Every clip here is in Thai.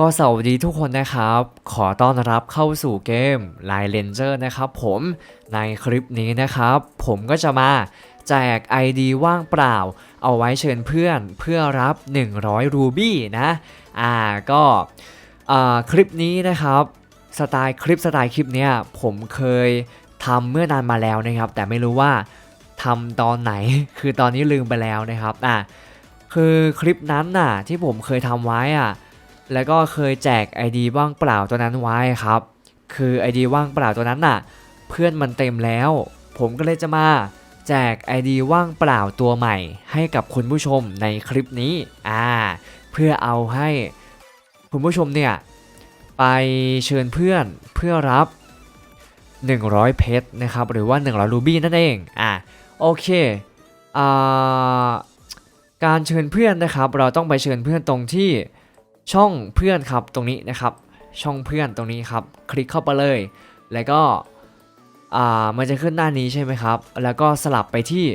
ก็สวัสดีทุกคนนะครับ ขอต้อนรับเข้าสู่เกม Line Ranger นะครับผมในคลิปนี้นะครับ ผมก็จะมาแจก ID ว่างเปล่า เอาไว้เชิญเพื่อนเพื่อรับ 100 รูบี้นะ อ่าก็อ่าคลิปนี้นะครับ สไตล์คลิปสไตล์คลิปเนี้ยผมเคยทำเมื่อนานมาแล้วนะครับ แต่ไม่รู้ว่าทำตอนไหน คือตอนนี้ลืมไปแล้วนะครับอะคือคลิปนั้นน่ะที่ผมเคยทำไว้อะ แล้วก็เคยแจก ID ว่างเปล่าตัวนั้นไว้ครับ คือ ID ว่างเปล่าตัวนั้นน่ะ เพื่อนมันเต็มแล้ว ผมก็เลยจะมาแจก ID ว่างเปล่าตัวใหม่ ให้กับคุณผู้ชมในคลิปนี้ อ่า เพื่อเอาให้คุณผู้ชมเนี่ย ไปเชิญเพื่อนเพื่อรับ 100 เพชรนะครับ หรือว่า 100 รูบี้นั่นเอง อ่าโอเคอ่าการเชิญเพื่อนนะครับ เราต้องไปเชิญเพื่อนตรงที่ ช่องเพื่อนครับตรงนี้นะครับ ช่องเพื่อนตรงนี้ครับ คลิกเข้าไปเลย แล้วก็อ่ามันจะขึ้นหน้านี้ใช่ไหมครับ แล้วก็สลับไปที่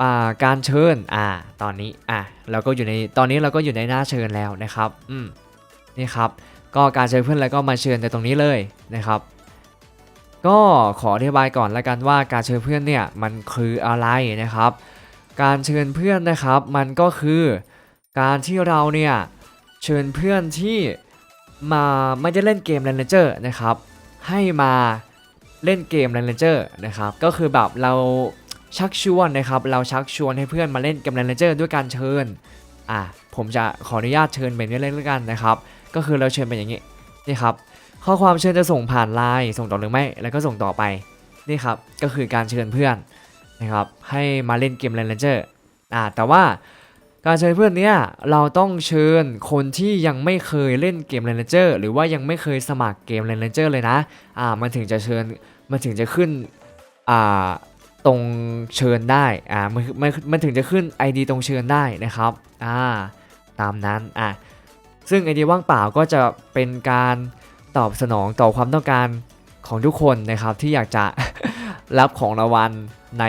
อ่าการเชิญอ่าตอนนี้อะเราก็อยู่ในตอนนี้เราก็อยู่ในหน้าเชิญแล้วนะครับอืมนี่ครับก็การเชิญเพื่อนแล้วก็มาเชิญในตรงนี้เลยนะครับ ก็ขออธิบายก่อนละกันว่าการเชิญเพื่อนเนี่ยมันคืออะไรนะครับ การเชิญเพื่อนนะครับ มันก็คือการที่เราเนี่ย เชิญเพื่อนที่มาไม่ได้เล่นเกม Ranger นะครับ ให้มาเล่นเกม Ranger นะครับ ก็คือแบบเราชักชวนนะครับ เราชักชวนให้เพื่อนมาเล่นเกม Ranger ด้วยการเชิญ อะ ผมจะขออนุญาตเชิญแบบนี้เลยแล้วกันนะครับ ก็คือเราเชิญเป็นอย่างนี้ นี่ครับ ข้อความเชิญจะส่งผ่านไลน์ ส่งต่อหรือไม่ แล้วก็ส่งต่อไป นี่ครับ ก็คือการเชิญเพื่อนนะครับ ให้มาเล่นเกม Ranger อ่าแต่ว่า การเชิญเพื่อนเนี้ยเราต้องเชิญคนที่ยังไม่เคยเล่นเกม Ranger หรือว่ายังไม่เคยสมัครเกม Ranger เลยนะอ่ามันถึงจะเชิญมันถึงจะขึ้นอ่าตรงเชิญได้อ่ามันมันมันถึงจะขึ้น ID ตรงเชิญได้นะครับอ่าตามนั้นอะซึ่ง ID ว่างเปล่าก็จะเป็นการตอบสนองต่อความต้องการของทุกคนนะครับที่อยากจะรับของรางวัลใน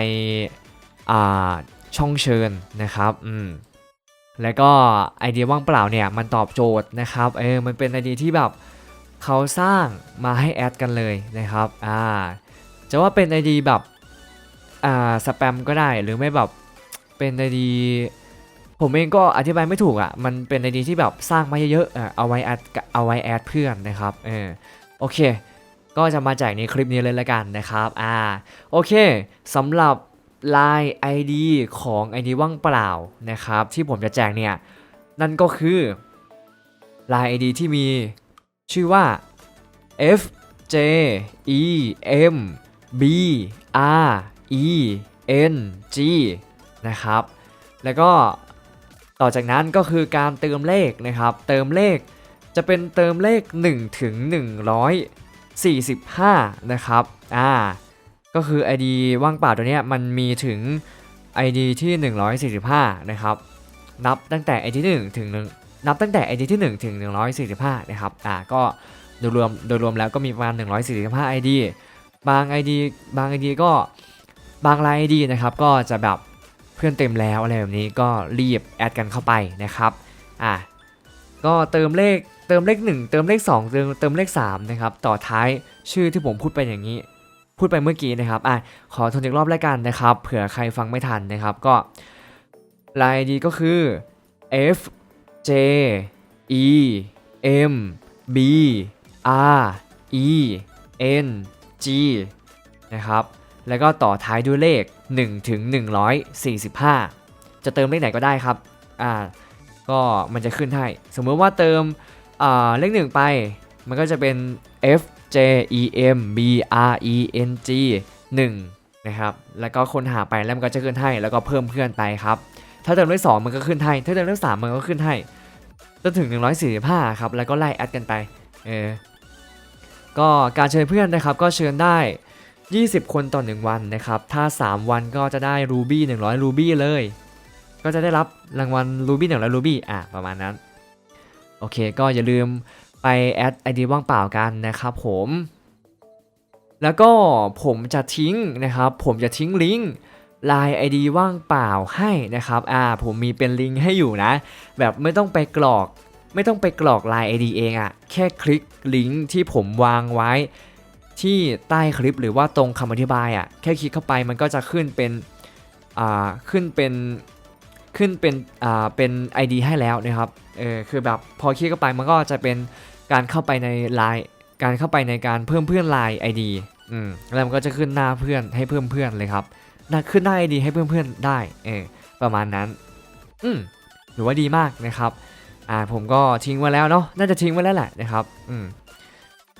อ่าช่องเชิญนะครับอืม แล้วก็ไอเดียว่างเปล่าเนี่ยมันตอบโจทย์นะครับเออมันเป็นไอเดียที่แบบเขาสร้างมาให้แอดกันเลยนะครับอ่าจะว่าเป็นไอเดียแบบอ่าสแปมก็ได้หรือไม่แบบเป็นไอเดียผมเองก็อธิบายไม่ถูกอะ่ะมันเป็นไอเดียที่แบบสร้างมาเยอะๆอะเอาไว้แอดเอาไว้แอดเพื่อนนะครับเออโอเค ก็จะมาแจกในคลิปนี้เลยละกันนะครับอ่าโอเคสำหรับ Line ID ของ ID ว่างเปล่านะครับ ที่ผมจะแจกเนี่ย นั่นก็คือ Line ID ที่มีชื่อว่า F J E M B R E N G นะครับ แล้วก็ต่อจากนั้นก็คือการเติมเลขนะครับ เติมเลขจะเป็นเติมเลข 1 ถึง 145 นะครับ อ่า ก็คือ ID ว่างเปล่าตัวนี้มันมีถึง ID ที่ 145 นะครับ นับตั้งแต่ ID ที่1ถึง1นับตั้งแต่ ID ที่ 1 ถึง 145 นะครับ อ่า ก็โดยรวม โดยรวมแล้วก็มีประมาณ 145 ID บาง ID บาง ID ก็ บางราย ID นะครับ ก็จะแบบเพื่อนเต็มแล้วอะไรแบบนี้ ก็รีบแอดกันเข้าไปนะครับ อ่า ก็เติมเลข เติมเลข 1 เติมเลข 2 เติมเติมเลข 3 นะครับ ต่อท้ายชื่อที่ผมพูดไปอย่างนี้ พูดไปเมื่อกี้นะครับอะขอทวนอีกรอบแล้วกันนะครับเผื่อใครฟังไม่ทันนะครับก็รายดีก็คือ F J E M B R E N G นะครับแล้วก็ต่อท้ายด้วยเลข1ถึง145 จะเติมเลขไหนก็ได้ครับอ่าก็มันจะขึ้นให้ สมมติว่าเติมเลขหนึ่งไป มันก็จะเป็น F J E M B R E N G 1นะครับแล้วก็ค้นหาไปแล้วมันก็จะขึ้นให้แล้วก็เพิ่มเพื่อนไปครับ ถ้าเติมเลข2มันก็ขึ้นให้ถ้าเติมเลข3มันก็ขึ้นให้จนถึง 145ครับแล้วก็ไล่แอดกันไปเออก็การเชิญเพื่อนนะครับก็เชิญได้ 20 คนต่อ 1 วันนะครับ ถ้า 3 วันก็จะได้รูบี้100รูบี้เลย ก็จะได้รับรางวัลรูบี้100รูบี้อะประมาณนั้น โอเค ก็อย่าลืม ไปแอดไอดีว่างเปล่ากันนะครับผม แล้วก็ผมจะทิ้งนะครับ ผมจะทิ้งลิงก์ Line ID ว่างเปล่าให้นะครับ อ่า ผมมีเป็นลิงก์ให้อยู่นะ แบบไม่ต้องไปกรอก ไม่ต้องไปกรอก Line ID เองอะแค่คลิกลิงก์ที่ผมวางไว้ ที่ใต้คลิปหรือว่าตรงคำอธิบายอะแค่คลิกเข้าไปมันก็จะขึ้นเป็น อ่า ขึ้นเป็น ขึ้นเป็น อ่า เป็น ID ให้แล้วนะครับ เออ คือแบบพอคลิกเข้าไปมันก็จะเป็น การเข้าไปใน Line การเข้าไปในการเพิ่มเพื่อน Line ID อืมแล้วมันก็จะขึ้นหน้าเพื่อนให้เพิ่มเพื่อนเลยครับน้าขึ้นหน้า ID ให้เพิ่มเพื่อนได้เออประมาณนั้น อืมถือว่าดีมากนะครับอ่าผมก็ทิ้งไว้แล้วเนาะน่าจะทิ้งไว้แล้วแหละนะครับอืม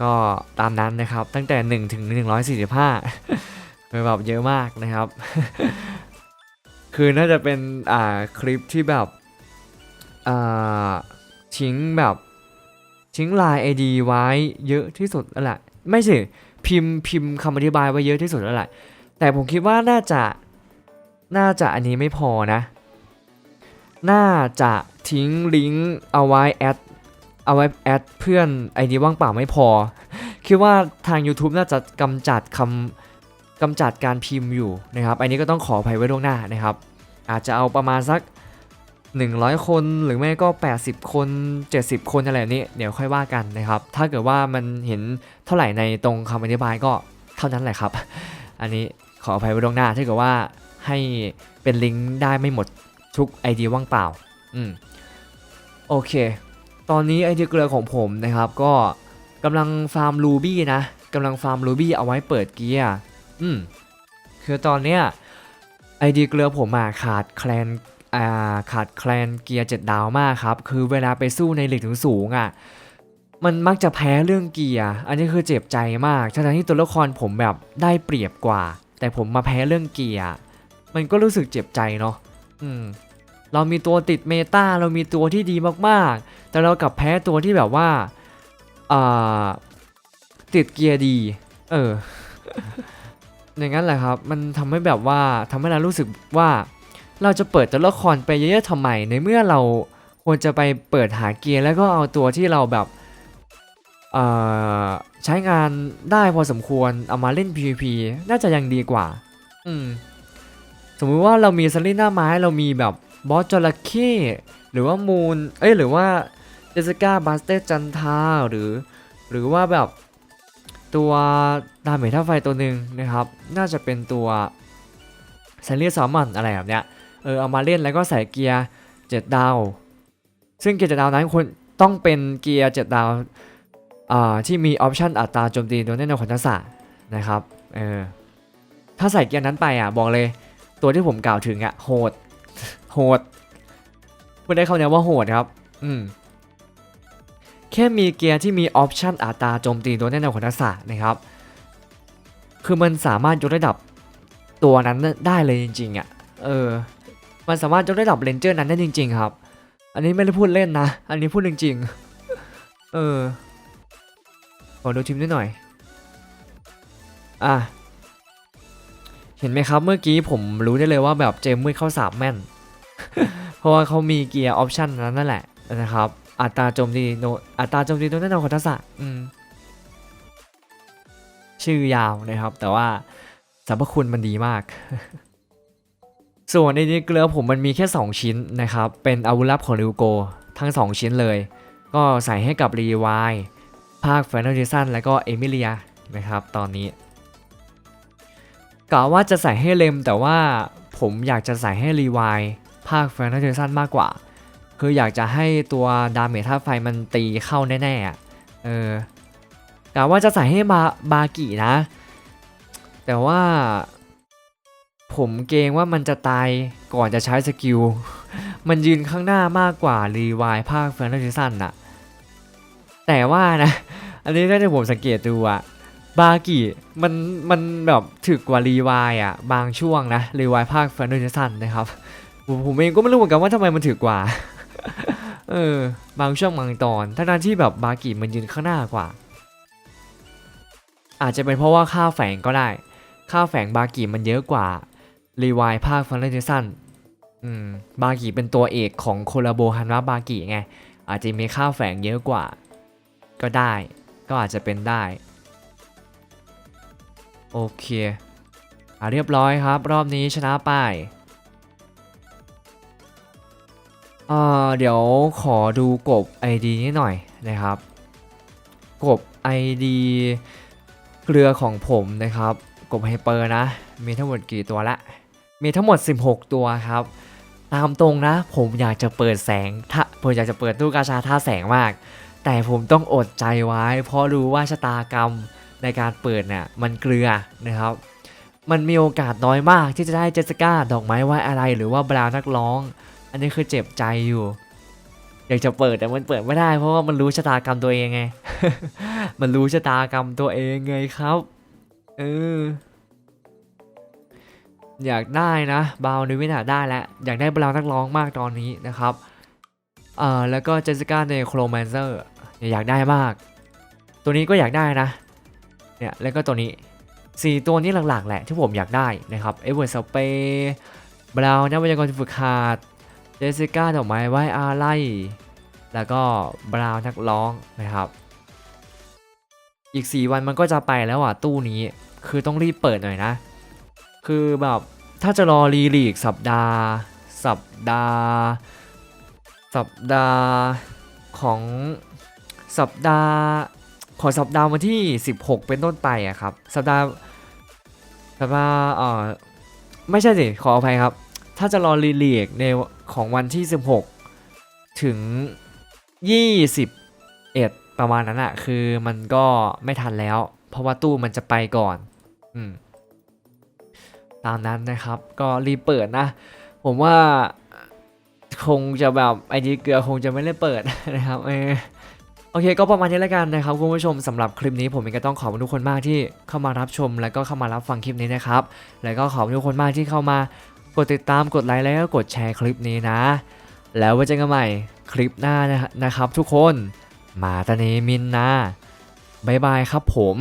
ก็ตามนั้นนะครับตั้งแต่ 1 ถึง 145เป็นแบบเยอะมากนะครับ คือน่าจะเป็นอ่าคลิปที่แบบอ่าทิ้งแบบ ทิ้งลาย ID ไว้เยอะที่สุดแล้วแหละไม่สิพิมพ์พิมพ์คำอธิบายไว้เยอะที่สุดแล้วแหละแต่ผมคิดว่าน่าจะน่าจะอันนี้ไม่พอนะ น่าจะทิ้งลิงก์เอาไว้แอดเอาไว้แอดเพื่อน ID ว่างเปล่าไม่พอ คิดว่าทาง YouTube น่าจะกำจัดคำกำจัดการพิมพ์อยู่นะครับ อันนี้ก็ต้องขออภัยไว้ล่วงหน้านะครับ อาจจะเอาประมาณสัก 100 คนหรือไม่ก็ 80 คน 70 คนอะไรนี้เดี๋ยวค่อยว่ากันนะครับ ถ้าเกิดว่ามันเห็นเท่าไหร่ในตรงคำอธิบายก็เท่านั้นแหละครับ อันนี้ขออภัยไว้ล่วงหน้าถ้าเกิดว่าให้เป็นลิงก์ได้ไม่หมดทุก ID ว่างเปล่า อืม โอเค ตอนนี้ไอเดียเกลือของผมนะครับ ก็กำลังฟาร์มรูบี้นะกำลังฟาร์มรูบี้เอาไว้เปิดเกียร์ อืม คือตอนเนี้ยไอเดียเกลือผมอะขาดแคลน ขาดแคลนเกียร์เจ็ดดาวมากครับ คือเวลาไปสู้ในหลีกถึงสูงอะมันมักจะแพ้เรื่องเกียร์ อันนี้คือเจ็บใจมากทั้งที่ตัวละครผมแบบได้เปรียบกว่า แต่ผมมาแพ้เรื่องเกียร์ มันก็รู้สึกเจ็บใจเนาะ อืม เรามีตัวติดเมตาเรามีตัวที่ดีมากๆ แต่เรากลับแพ้ตัวที่แบบว่า อ่า ติดเกียร์ดี เออ อย่างนั้นแหละครับ มันทำให้แบบว่าทำให้เรารู้สึกว่า เราจะเปิดตัวละครไปเยอะๆทำไมในเมื่อเราควรจะไปเปิดหาเกียร์แล้วก็เอาตัวที่เราแบบใช้งานได้พอสมควรเอามาเล่น PVP น่าจะยังดีกว่า อืม สมมุติว่าเรามีซาลิน่าไม้เรามีแบบบอสจระเข้หรือว่ามูนเอ้ยหรือว่าเจสสิก้าบาสเตจันทาหรือ หรือว่าแบบตัวดาเมจท่าไฟตัวหนึ่งนะครับ น่าจะเป็นตัวซเรีสซอมมอนอะไรแบบเนี้ย เออเอามาเล่นแล้วก็ใส่เกียร์เจ็ดดาว ซึ่งเกียร์เจ็ดดาวนั้นควรต้องเป็นเกียร์เจ็ดดาวอ่าที่มีออปชันอัตราโจมตีโดยแน่นอนของทักษะนะครับเออถ้าใส่เกียร์นั้นไปอะบอกเลยตัวที่ผมกล่าวถึงอะโหดโหดพูดได้คำเดียวว่าโหดครับอืมแค่มีเกียร์ที่มีออปชันอัตราโจมตีตัวแน่นอนของทักษะนะครับ คือมันสามารถยกระดับตัวนั้นได้เลยจริงๆอะเออ มันสามารถยกระดับเลนเจอร์นั้นได้จริง ๆ ครับ อันนี้ไม่ได้พูดเล่นนะ อันนี้พูดจริงๆ เออ ขอดูทีมนิดหน่อย อะ เห็นไหมครับเมื่อกี้ผมรู้ได้เลยว่าแบบเจมมืดเข้าสามแม่น เพราะว่าเขามีเกียร์ออปชันนั้นนั่นแหละนะครับ อัตราโจมตีโนอัตราโจมตีโดนแน่นอนของทักษะอืมชื่อยาวนะครับ แต่ว่าสรรพคุณมันดีมาก ส่วนในนี้เกลือผมมันมีแค่ 2 ชิ้นนะครับ เป็นอาวุธลับของริวโก ทั้ง 2 ชิ้นเลย ก็ใส่ให้กับรีวายภาคแฟนตาซีซันและก็เอมิเลียนะครับตอนนี้กะว่าจะใส่ให้เลมแต่ว่าผมอยากจะใส่ให้รีวายภาคแฟนตาซีซันมากกว่า คืออยากจะให้ตัวดาเมจธาตุไฟมันตีเข้าแน่ๆอะเออกะว่าจะใส่ให้บาบากินะ แต่ว่า ผมเกรงว่ามันจะตายก่อนจะใช้สกิล มันยืนข้างหน้ามากกว่ารีวายภาคแฟนตาซีซันน่ะแต่ว่านะ อันนี้ถ้าผมสังเกตดูอะบากิมันมันแบบถึกกว่ารีวายอะบางช่วงนะรีวายภาคแฟนตาซีซันนะครับผมผมเองก็ไม่รู้เหมือนกันว่าทำไมมันถึกกว่าเออบางช่วงบางตอนทั้งๆที่แบบบากิมันยืนข้างหน้ากว่า อาจจะเป็นเพราะว่าค่าแฝงก็ได้ ค่าแฝงบากิมันเยอะกว่า รีวายภาคฟันเลนซันอืมบากิเป็นตัวเอกของโคลาโบฮันวะบากิไง อาจจะมีค่าแฝงเยอะกว่า ก็ได้ ก็อาจจะเป็นได้ โอเคอะเรียบร้อยครับ รอบนี้ชนะไปเออ่าเดี๋ยวขอดูกบ ID นี้หน่อยนะครับ กบ ID เกลือของผมนะครับ กบไฮเปอร์นะ มีทั้งหมดกี่ตัวละ มีทั้งหมด 16 ตัวครับ ตามตรงนะ ผมอยากจะเปิดแสงถ้าผมอยากจะเปิดตู้กาชาท่าแสงมาก แต่ผมต้องอดใจไว้ เพราะรู้ว่าชะตากรรมในการเปิดเนี่ยมันเกลือนะครับ มันมีโอกาสน้อยมากที่จะได้เจสสิก้าดอกไม้ไว้อะไรหรือว่าบราวนักร้อง อันนี้คือเจ็บใจอยู่อยากจะเปิดแต่มันเปิดไม่ได้ เพราะว่ามันรู้ชะตากรรมตัวเองไง มันรู้ชะตากรรมตัวเองไงครับ เออ อยากได้นะบาวนิวินาได้แล้วอยากได้บราวนักร้องมากตอนนี้นะครับเอ่อแล้วก็เจสสิก้าในโครแมนเซอร์อยากได้มาก ตัวนี้ก็อยากได้นะเนี่ยแล้วก็ตัวนี้สี่ตัวนี้หลักๆ แหละที่ผมอยากได้นะครับเอเวอร์สเปย์บราวน์นักวิทยากรฝึกขาดเจสสิก้าดอกไม้ไว้อาไลแล้วก็บราวน์นักร้องนะครับ อีก 4 วันมันก็จะไปแล้วอะตู้นี้คือต้องรีบเปิดหน่อยนะ คือแบบ ถ้าจะรอรีลีกสัปดาห์ สัปดาห์ สัปดาห์ของสัปดาห์ขอสัปดาห์วันที่ 16 เป็นต้นไปอะครับ สัปดาห์สัปดาห์เอ่อไม่ใช่สิขออภัยครับ ถ้าจะรอรีลีกในของวันที่ 16 ถึง 21 ประมาณนั้นอะคือมันก็ไม่ทันแล้ว เพราะว่าตู้มันจะไปก่อน อืม ตามนั้นนะครับ ก็รีบเปิดนะ ผมว่าคงจะแบบไอดีเกลือคงจะไม่ได้เปิดนะครับเออโอเคก็ประมาณนี้แล้วกันนะครับคุณผู้ชมสำหรับคลิปนี้ผมเองก็ต้องขอบคุณทุกคนมากที่เข้ามารับชม แล้วก็เข้ามารับฟังคลิปนี้นะครับ แล้วก็ขอบคุณทุกคนมากที่เข้ามากดติดตามกดไลค์แล้วก็กดแชร์คลิปนี้นะ แล้วไว้เจอกันใหม่คลิปหน้านะครับทุกคนมาตาเนมินนะบายบายครับผม